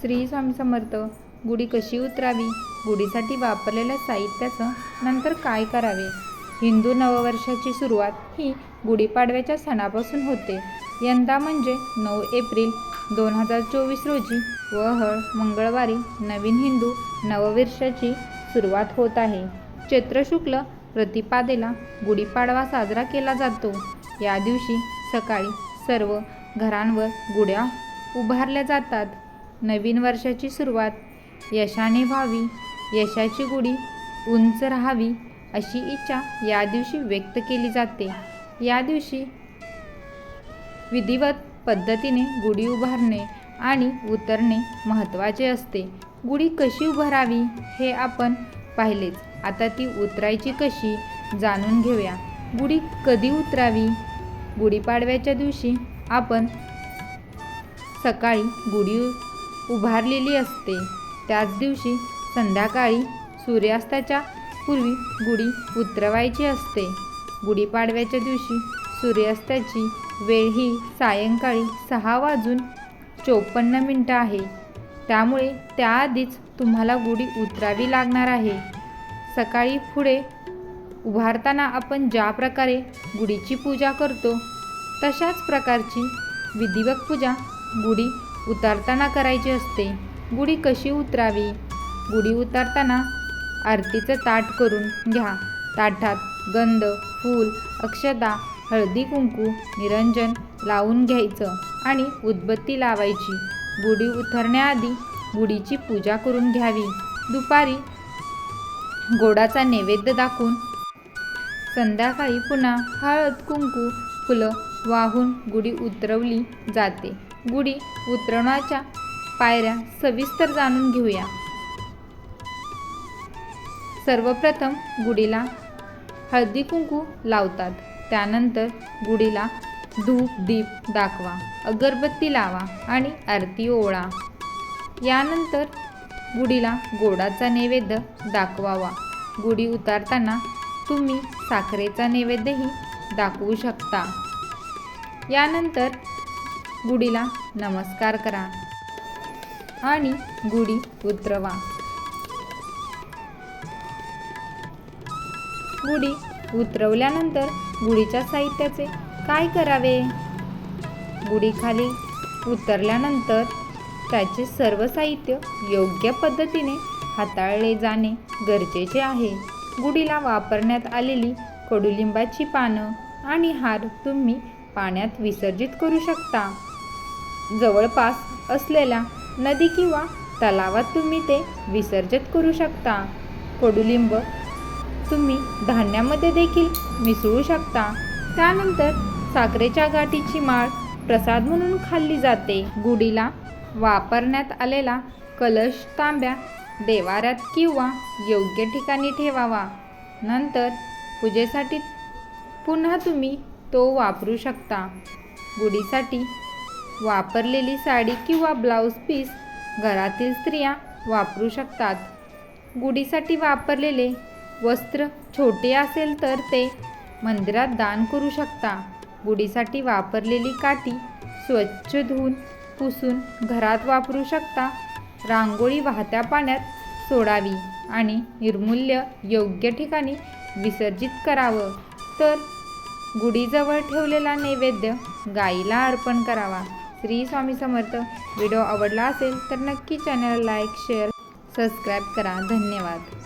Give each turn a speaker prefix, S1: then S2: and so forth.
S1: श्री स्वामी समर्थ गुढी कशी उतरावी? गुढीसाठी वापरलेल्या साहित्याचं नंतर काय करावे? हिंदू नववर्षाची सुरुवात ही गुढीपाडव्याच्या सणापासून होते. यंदा म्हणजे नऊ एप्रिल दोन हजार चोवीस रोजी वहळ मंगळवारी नवीन हिंदू नववर्षाची सुरुवात होत आहे. चैत्र शुक्ल प्रतिपादेला गुढीपाडवा साजरा केला जातो. या दिवशी सकाळी सर्व घरांवर गुढ्या उभारल्या जातात. नवीन वर्षाची सुरुवात. यशाने व्हावी यशाची गुढी उंच राहावी अशी इच्छा या दिवशी व्यक्त केली जाते. या दिवशी विधिवत पद्धतीने गुढी उभारणे आणि उतरणे महत्त्वाचे असते. गुढी कशी उभारावी हे आपण पाहिलेच. आता ती उतरायची कशी जाणून घेऊया. गुढी कधी उतरावी? गुढीपाडव्याच्या दिवशी आपण सकाळी गुढी उभारलेली असते. त्याच दिवशी संध्याकाळी सूर्यास्ताच्या पूर्वी गुढी उतरवायची असते. गुढीपाडव्याच्या दिवशी सूर्यास्ताची वेळ ही सायंकाळी सहा वाजून चोपन्न मिनटं आहे. त्यामुळे त्याआधीच तुम्हाला गुढी उतरावी लागणार आहे. सकाळी पुढे उभारताना आपण ज्या प्रकारे गुढीची पूजा करतो तशाच प्रकारची विधिवत पूजा गुढी उतारताना करायची असते. गुढी कशी उतरावी? गुढी उतारताना आरतीचं ताट करून घ्या. ताटात गंध फूल अक्षता हळदी कुंकू निरंजन लावून घ्यायचं आणि उदबत्ती लावायची. गुढी उतरण्याआधी गुढीची पूजा करून घ्यावी. दुपारी गोडाचा नैवेद्य दाखवून संध्याकाळी पुन्हा हळद कुंकू फुलं वाहून गुढी उतरवली जाते. गुढी उतरवण्याच्या पायऱ्या सविस्तर जाणून घेऊया. सर्वप्रथम गुढीला हळदी कुंकू लावतात. त्यानंतर गुढीला धूप दीप दाखवा अगरबत्ती लावा आणि आरती ओळा यानंतर गुढीला गोडाचा नैवेद्य दाखवावा. गुढी उतारताना तुम्ही साखरेचा नैवेद्यही दाखवू शकता. यानंतर गुढीला नमस्कार करा. आणि गुढी उतरवा. गुढी उतरवल्यानंतर गुढीच्या साहित्याचे काय करावे? गुढीखाली उतरल्यानंतर त्याचे सर्व साहित्य योग्य पद्धतीने हाताळले जाणे गरजेचे आहे. गुढीला वापरण्यात आलेली कडुलिंबाची पानं आणि हार तुम्ही पाण्यात विसर्जित करू शकता. जवळपास असलेल्या नदी किंवा तलावात तुम्ही ते विसर्जित करू शकता. कडुलिंब तुम्ही धान्यामध्ये देखील मिसळू शकता. त्यानंतर साखरेच्या गाठीची माळ प्रसाद म्हणून खाल्ली जाते. गुढीला वापरण्यात आलेला कलश तांब्या देवाऱ्यात किंवा योग्य ठिकाणी ठेवावा. नंतर पूजेसाठी पुन्हा तुम्ही तो वापरू शकता. गुढीसाठी वापरलेली साडी किंवा ब्लाऊज पीस घरातील स्त्रिया वापरू शकतात. गुढीसाठी वापरलेले वस्त्र छोटे असेल तर ते मंदिरात दान करू शकता. गुढीसाठी वापरलेली काठी स्वच्छ धुवून पुसून घरात वापरू शकता. रांगोळी वाहत्या पाण्यात सोडावी आणि निर्मूल्य योग्य ठिकाणी विसर्जित करावं. तर गुढीजवळ ठेवलेला नैवेद्य गाईला अर्पण करावा. श्री स्वामी समर्थ. व्हिडिओ आवडला असेल तर नक्की चॅनल लाईक शेअर सबस्क्राईब करा. धन्यवाद.